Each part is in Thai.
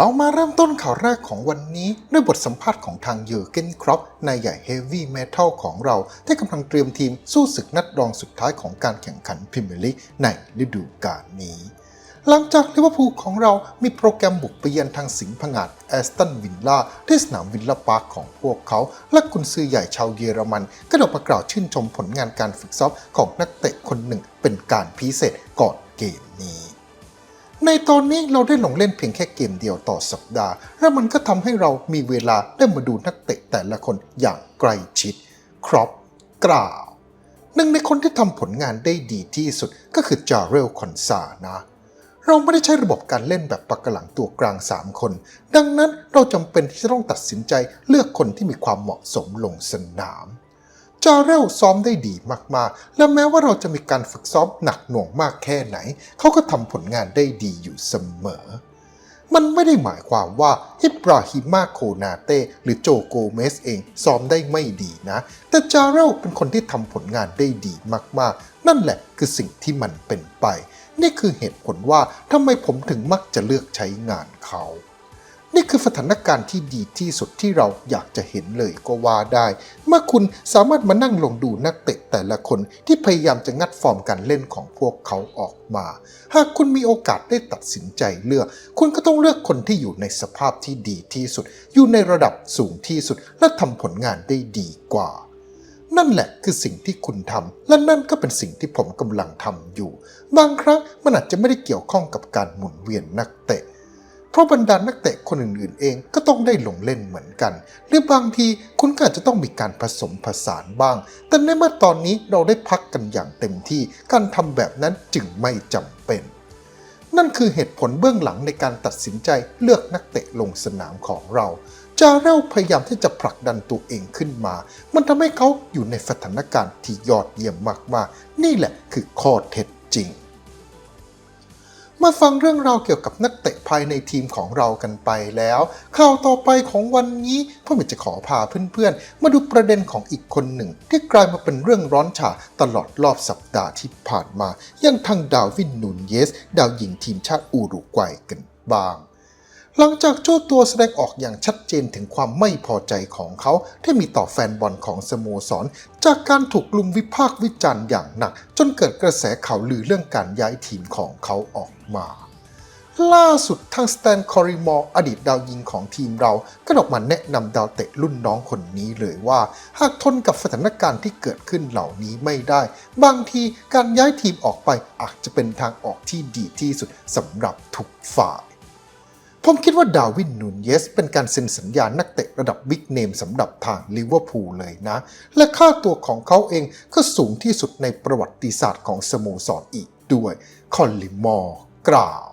เรามาเริ่มต้นข่าวแรกของวันนี้ด้วยบทสัมภาษณ์ของทางเยอร์เกนครอปนายใหญ่เฮฟวี่เมทัลของเรา ที่กำลังเตรียมทีมสู้ศึกนัดรองสุดท้ายของการแข่งขันพรีเมียร์ลีกในฤดูกาลนี้ หลังจากลิเวอร์พูลของเรามีโปรแกรมบุกไปเยือนทางสิงห์ผงาดแอสตันวิลล่าที่สนามวิลล่าพาร์คของพวกเขา และกุนซือใหญ่ชาวเยอรมัน ก็ได้ออกมากาวชื่นชมผลงานการฝึกซ้อมของนักเตะคนหนึ่งเป็นการพิเศษก่อนเกมนี้ ในตอนนี้เราได้ลงเล่นเพียงแค่เกมเดียวต่อสัปดาห์ และมันก็ทำให้เรามีเวลาได้มาดูนักเตะแต่ละคนอย่างใกล้ชิด ครอปกล่าว หนึ่งในคนที่ทำผลงานได้ดีที่สุดก็คือจาเรลคอนซานะเราไม่ได้ใช้ระบบการเล่นแบบปักกะหลังตัวกลาง 3 คน ดังนั้นเราจำเป็นที่จะต้องตัดสินใจเลือกคนที่มีความเหมาะสมลงสนาม จาเรลซ้อมได้ดีมากๆ และแม้ว่าเราจะมีการฝึกซ้อมหนักหน่วงมากแค่ไหน เขาก็ทำผลงานได้ดีอยู่เสมอ มันไม่ได้หมายความว่าอิบราฮิมาโคนาเต้หรือโจโกเมสเองซ้อมได้ไม่ดีนะ แต่จาเรลเป็นคนที่ทำผลงานได้ดีมากๆ นั่นแหละคือสิ่งที่มันเป็นไป นี่คือเหตุผลว่าทำไมผมถึงมักจะเลือกใช้งานเขา นี่คือสถานการณ์ที่ดีที่สุดที่เราอยากจะเห็นเลยก็ว่าได้ เมื่อคุณสามารถมานั่งลงดูนักเตะแต่ละคนที่พยายามจะงัดฟอร์มการเล่นของพวกเขาออกมา หากคุณมีโอกาสได้ตัดสินใจเลือก คุณก็ต้องเลือกคนที่อยู่ในสภาพที่ดีที่สุด อยู่ในระดับสูงที่สุด และทำผลงานได้ดีกว่านั่นแหละคือสิ่งที่คุณทำและนั่นก็เป็นสิ่งที่ผมกำลังทำอยู่ บางครั้งมันอาจจะไม่ได้เกี่ยวข้องกับการหมุนเวียนนักเตะ เพราะบรรดานักเตะคนอื่นๆ เองก็ต้องได้ลงเล่นเหมือนกัน หรือบางทีคุณก็อาจจะต้องมีการผสมผสานบ้าง แต่ในเมื่อตอนนี้เราได้พักกันอย่างเต็มที่ การทำแบบนั้นจึงไม่จำเป็น นั่นคือเหตุผลเบื้องหลังในการตัดสินใจเลือกนักเตะลงสนามของเราจาเรลพยายามที่จะผลักดันตัวเองขึ้นมา มันทำให้เขาอยู่ในสถานการณ์ที่ยอดเยี่ยมมากๆ นี่แหละคือข้อเท็จจริง มาฟังเรื่องราวเกี่ยวกับนักเตะภายในทีมของเรากันไปแล้ว ข่าวต่อไปของวันนี้พ่อหมิจะขอพาเพื่อนๆ มาดูประเด็นของอีกคนหนึ่ง ที่กลายมาเป็นเรื่องร้อนฉาตลอดรอบสัปดาห์ที่ผ่านมา ยังทางดาวินนูนเยส ดาวหญิงทีมชาติอูรุกวัยกันบ้าง หลังจากเจ้าตัวแสดงออกอย่างชัดเจนถึงความไม่พอใจของเขา ที่มีต่อแฟนบอลของสโมสร จากการถูกลุมวิพากษ์วิจารณ์อย่างหนัก จนเกิดกระแสข่าวลือเรื่องการย้ายทีมของเขาออกมา ล่าสุดทางสแตนคอริมอร์อดีตดาวยิงของทีมเราก็ออกมาแนะนำดาวเตะรุ่นน้องคนนี้เลยว่า หากทนกับสถานการณ์ที่เกิดขึ้นเหล่านี้ไม่ได้ บางทีการย้ายทีมออกไปอาจจะเป็นทางออกที่ดีที่สุดสำหรับทุกฝ่าย ผมคิดว่าดาวินนูนเยสเป็นการเซ็นสัญญานักเตะระดับบิ๊กเนมสำหรับทางลิเวอร์พูลเลยนะ และค่าตัวของเขาเองก็สูงที่สุดในประวัติศาสตร์ของสโมสรอีกด้วย คอลลิมอร์กล่าว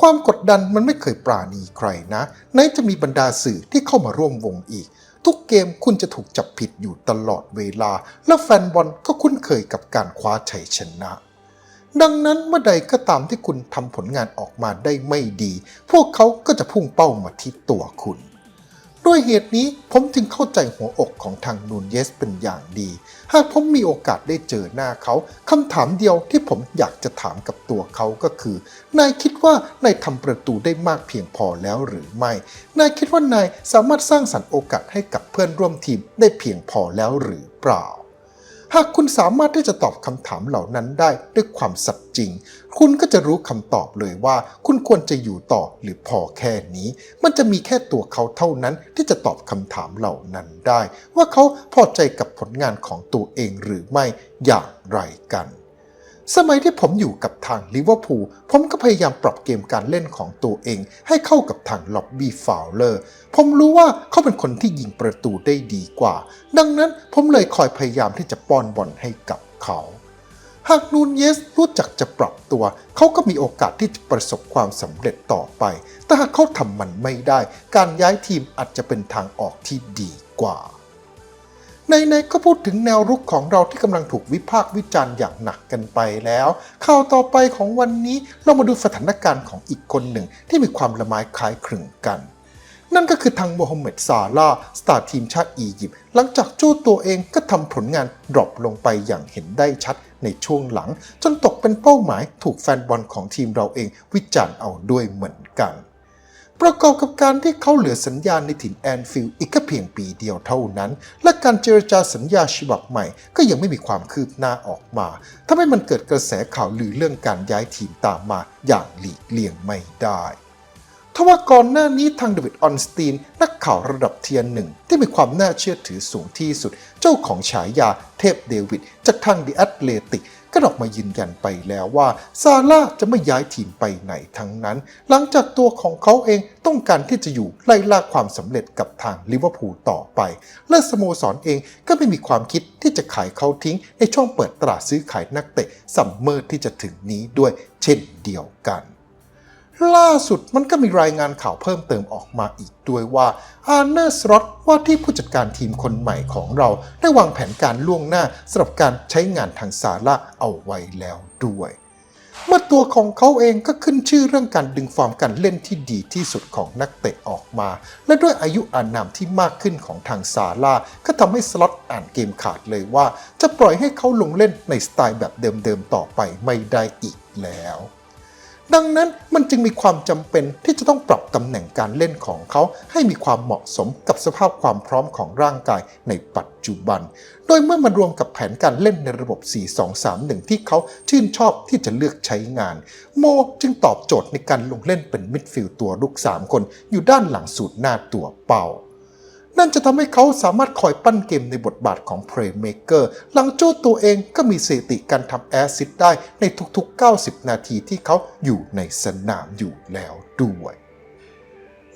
ความกดดันมันไม่เคยปราณีใครนะไหนจะมีบรรดาสื่อที่เข้ามาร่วมวงอีก ทุกเกมคุณจะถูกจับผิดอยู่ตลอดเวลา และแฟนบอลก็คุ้นเคยกับการคว้าชัยชนะ ดังนั้นเมื่อใดก็ตามที่คุณทำผลงานออกมาได้ไม่ดี พวกเขาก็จะพุ่งเป้ามาที่ตัวคุณ ด้วยเหตุนี้ผมจึงเข้าใจหัวอกของทางนูนเยสเป็นอย่างดี หากผมมีโอกาสได้เจอหน้าเขาคำถามเดียวที่ผมอยากจะถามกับตัวเขาก็คือ นายคิดว่านายทำประตูได้มากเพียงพอแล้วหรือไม่ นายคิดว่านายสามารถสร้างสรรค์โอกาสให้กับเพื่อนร่วมทีมได้เพียงพอแล้วหรือเปล่า หากคุณสามารถที่จะตอบคำถามเหล่านั้นได้ด้วยความสัตย์จริง คุณก็จะรู้คำตอบเลยว่า คุณควรจะอยู่ต่อหรือพอแค่นี้ มันจะมีแค่ตัวเขาเท่านั้นที่จะตอบคำถามเหล่านั้นได้ ว่าเขาพอใจกับผลงานของตัวเองหรือไม่อย่างไรกัน สมัยที่ผมอยู่กับทางลิเวอร์พูลผมก็พยายามปรับเกมการเล่นของตัวเอง ให้เข้ากับทางล็อบบี้ฟาวเลอร์ ผมรู้ว่าเขาเป็นคนที่ยิงประตูได้ดีกว่า ดังนั้นผมเลยคอยพยายามที่จะป้อนบอลให้กับเขา หากนูนเยสรู้จักจะปรับตัว เขาก็มีโอกาสที่จะประสบความสำเร็จต่อไป แต่หากเขาทำมันไม่ได้ การย้ายทีมอาจจะเป็นทางออกที่ดีกว่า ในๆก็พูดถึงแนวรุกของเราที่กำลังถูกวิพากษ์วิจารณ์อย่างหนักกันไปแล้วข่าวต่อไปของวันนี้เรามาดูสถานการณ์ของอีกคนหนึ่งที่มีความละไม้คล้ายคลึงกัน นั่นก็คือทางโมฮัมเหม็ดซาลาสตาร์ทีมชาติอียิปต์หลังจากจู้ตัวเองก็ทำผลงานดรอปลงไปอย่างเห็นได้ชัดในช่วงหลัง จนตกเป็นเป้าหมายถูกแฟนบอลของทีมเราเองวิจารณ์เอาด้วยเหมือนกัน ประกอบกับการที่เขาเหลือสัญญาในถิ่นแอนฟิลด์อีกแค่เพียงปีเดียวเท่านั้น และการเจรจาสัญญาฉบับใหม่ก็ยังไม่มีความคืบหน้าออกมาทำให้มันเกิดกระแสข่าวลือเรื่องการย้ายทีมตามมาอย่างหลีกเลี่ยงไม่ได้ทว่าก่อนหน้านี้ทางเดวิดออนสตีน นักข่าวระดับเทียนหนึ่ง ที่มีความน่าเชื่อถือสูงที่สุด เจ้าของฉายาเทพเดวิด จากทางดิแอตเลติก ก็ออกมายืนยันไปแล้วว่าซาร่าจะไม่ย้ายทีมไปไหนทั้งนั้น หลังจากตัวของเขาเองต้องการที่จะอยู่ไล่ล่าความสำเร็จกับทางลิเวอร์พูลต่อไป และสโมสรเองก็ไม่มีความคิดที่จะขายเขาทิ้งในช่วงเปิดตลาดซื้อขายนักเตะซัมเมอร์ที่จะถึงนี้ด้วยเช่นเดียวกัน ล่าสุดมันก็มีรายงานข่าวเพิ่มเติมออกมาอีกด้วยว่าอาร์เนอร์สรอตว่าที่ผู้จัดการทีมคนใหม่ของเรา ได้วางแผนการล่วงหน้าสำหรับการใช้งานทางซาร่าเอาไว้แล้วด้วย เมื่อตัวของเขาเองก็ขึ้นชื่อเรื่องการดึงฟอร์มการเล่นที่ดีที่สุดของนักเตะออกมา และด้วยอายุอานามที่มากขึ้นของทางซาร่าก็ทำให้สล็อตอ่านเกมขาดเลยว่า จะปล่อยให้เขาลงเล่นในสไตล์แบบเดิมๆต่อไปไม่ได้อีกแล้ว ดังนั้นมันจึงมีความจำเป็นที่จะต้องปรับตำแหน่งการเล่นของเขา ให้มีความเหมาะสมกับสภาพความพร้อมของร่างกายในปัจจุบัน โดยเมื่อมันรวมกับแผนการเล่นในระบบ 4-2-3-1 ที่เขาชื่นชอบที่จะเลือกใช้งาน โมจึงตอบโจทย์ในการลงเล่นเป็นมิดฟิลด์ตัวลุก 3 คน อยู่ด้านหลังสูตรหน้าตัวเป้า นั่นจะทำให้เขาสามารถคอยปั้นเกมในบทบาทของ Playmaker หลังโจ้ตัวเองก็มีสถิติการทำแอสซิสต์ได้ในทุกๆ 90 นาทีที่เขาอยู่ในสนามอยู่แล้วด้วย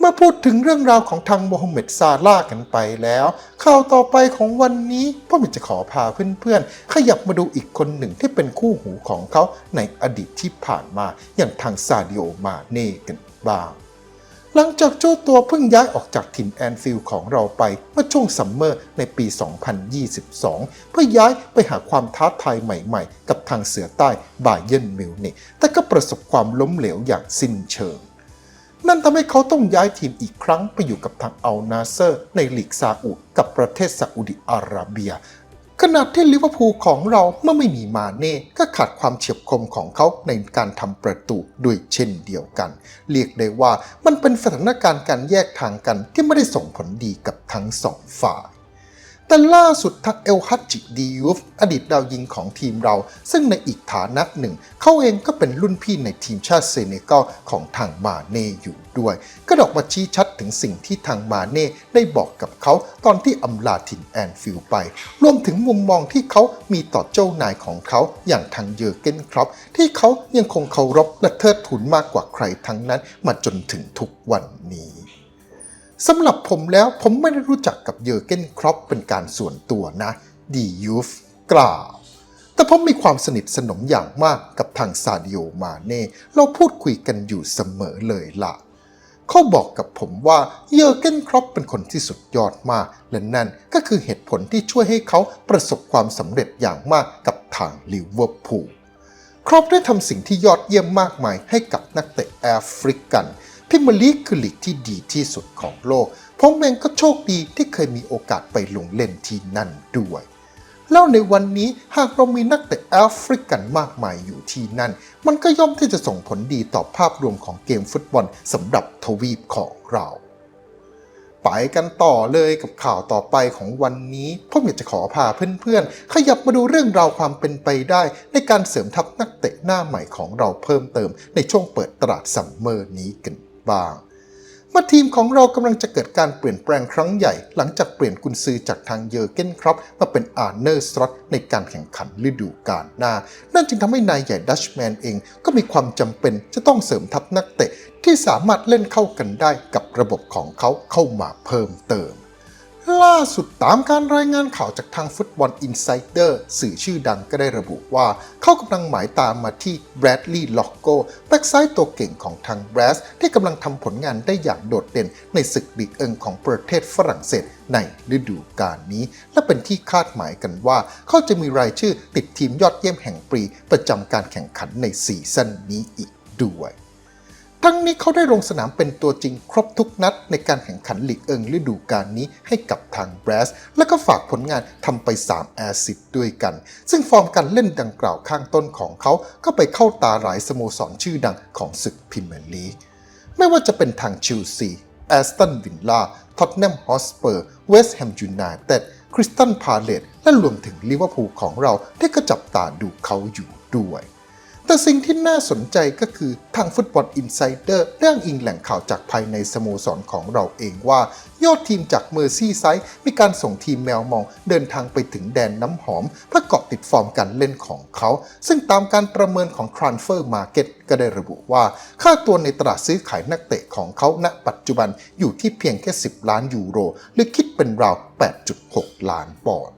เมื่อพูดถึงเรื่องราวของทางโมฮัมเหม็ดซาร่ากันไปแล้ว ข่าวต่อไปของวันนี้พ่อมิจะขอพาเพื่อนๆ ขยับมาดูอีกคนหนึ่งที่เป็นคู่หูของเขาในอดีตที่ผ่านมาอย่างทางซาดิโอมาเน่กันบ้าง หลังจากเจ้าตัวเพิ่งย้ายออกจากถิ่นแอนฟิลด์ของเราไปเมื่อช่วงซัมเมอร์ในปี 2022 เพื่อย้ายไปหาความท้าทายใหม่ๆ กับทางเสือใต้บาเยนมิวนิกแต่ก็ประสบความล้มเหลวอย่างสิ้นเชิง นั่นทำให้เขาต้องย้ายทีมอีกครั้งไปอยู่กับทางอัลนาเซอร์ในลีกซาอุดกับประเทศซาอุดิอาระเบีย ขณะที่ลิเวอร์พูลของเราเมื่อไม่มีมาเน่ก็ขาดความเฉียบคมของเขาในการทำประตูด้วยเช่นเดียวกัน เรียกได้ว่ามันเป็นสถานการณ์การแยกทางกันที่ไม่ได้ส่งผลดีกับทั้งสองฝ่าย แต่ล่าสุดทักเอลฮัตจิดียูฟอดีตดาวยิงของทีมเรา ซึ่งในอีกฐานะหนึ่ง เขาเองก็เป็นรุ่นพี่ในทีมชาติเซเนกัลของทางมาเน่อยู่ด้วย ก็ดอกมาชี้ชัดถึงสิ่งที่ทางมาเน่ได้บอกกับเขาตอนที่อำลาถิ่นแอนฟิลไป รวมถึงมุมมองที่เขามีต่อเจ้านายของเขาอย่างทางเยอร์เกนครอปที่เขายังคงเคารพและเทิดทูนมากกว่าใครทั้งนั้นมาจนถึงทุกวันนี้ สำหรับผมแล้วผมไม่ได้รู้จักกับเยอร์เกนครอปเป็นการส่วนตัวนะดียูฟกล่าวแต่ผมมีความสนิทสนมอย่างมากกับทางซาดิโอมาเน่เราพูดคุยกันอยู่เสมอเลยล่ะ เขาบอกกับผมว่าเยอร์เกนครอปเป็นคนที่สุดยอดมาก และนั่นก็คือเหตุผลที่ช่วยให้เขาประสบความสำเร็จอย่างมากกับทางลิเวอร์พูลครอปได้ทำสิ่งที่ยอดเยี่ยมมากมายให้กับนักเตะแอฟริกัน พรีเมียร์ลีกคือลีกที่ดีที่สุดของโลกผมเองก็โชคดีที่เคยมีโอกาสไปลงเล่นที่นั่นด้วย แล้วในวันนี้หากเรามีนักเตะแอฟริกันมากมายอยู่ที่นั่น มันก็ย่อมที่จะส่งผลดีต่อภาพรวมของเกมฟุตบอลสำหรับทวีปของเราไปกันต่อเลยกับข่าวต่อไปของวันนี้ผมอยากจะขอพาเพื่อนๆ ขยับมาดูเรื่องราวความเป็นไปได้ ในการเสริมทัพนักเตะหน้าใหม่ของเราเพิ่มเติมในช่วงเปิดตลาดซัมเมอร์นี้กัน บางเมื่อทีมของเรากำลังจะเกิดการเปลี่ยนแปลงครั้งใหญ่ หลังจากเปลี่ยนกุนซือจากทางเยอร์เกนครับมาเป็นอาร์เนอร์สตรอตในการแข่งขันฤดูกาลหน้า นั่นจึงทำให้นายใหญ่ดัชแมนเองก็มีความจำเป็นจะต้องเสริมทัพนักเตะที่สามารถเล่นเข้ากันได้กับระบบของเขาเข้ามาเพิ่มเติม ล่าสุดตามการรายงานข่าวจากทางฟุตบอลอินไซเดอร์สื่อชื่อดังก็ได้ระบุว่า เขากำลังหมายตามมาที่แบรดลีย์ล็อกโกแบ็กซ้ายตัวเก่งของทางแบรสที่กำลังทำผลงานได้อย่างโดดเด่นในศึกลีกเอิงของประเทศฝรั่งเศสในฤดูกาลนี้ และเป็นที่คาดหมายกันว่า เขาจะมีรายชื่อติดทีมยอดเยี่ยมแห่งปีประจำการแข่งขันในซีซั่นนี้อีกด้วย ทั้งนี้เขาได้ลงสนามเป็นตัวจริงครบทุกนัดในการแข่งขันลีกเอิงฤดูกาลนี้ให้กับทางแบรส และก็ฝากผลงานทำไป 3 แอซิดด้วยกัน ซึ่งฟอร์มการเล่นดังกล่าวข้างต้นของเขาก็ไปเข้าตาหลายสโมสรชื่อดังของศึกพรีเมียร์ลีกไม่ว่าจะเป็นทางชิลซีแอสตันวิลล่าท็อตแนมฮอสเปอร์ เวสต์แฮมยูไนเต็ดคริสตันพาเลตและรวมถึงลิเวอร์พูลของเราที่ก็จับตาดูเขาอยู่ด้วย แต่สิ่งที่น่าสนใจก็คือทางฟุตบอลอินไซเดอร์เรื่องอิงแหล่งข่าวจากภายในสโมสรของเราเองว่า ยอดทีมจากเมอร์ซี่ไซด์มีการส่งทีมแมวมองเดินทางไปถึงแดนน้ำหอม เพื่อเกาะติดฟอร์มการเล่นของเขา ซึ่งตามการประเมินของ Transfer Market ก็ได้ระบุว่า ค่าตัวในตลาดซื้อขายนักเตะของเขาณ ปัจจุบันอยู่ที่เพียงแค่ 10 ล้านยูโร หรือคิดเป็นราว 8.6 ล้านปอนด์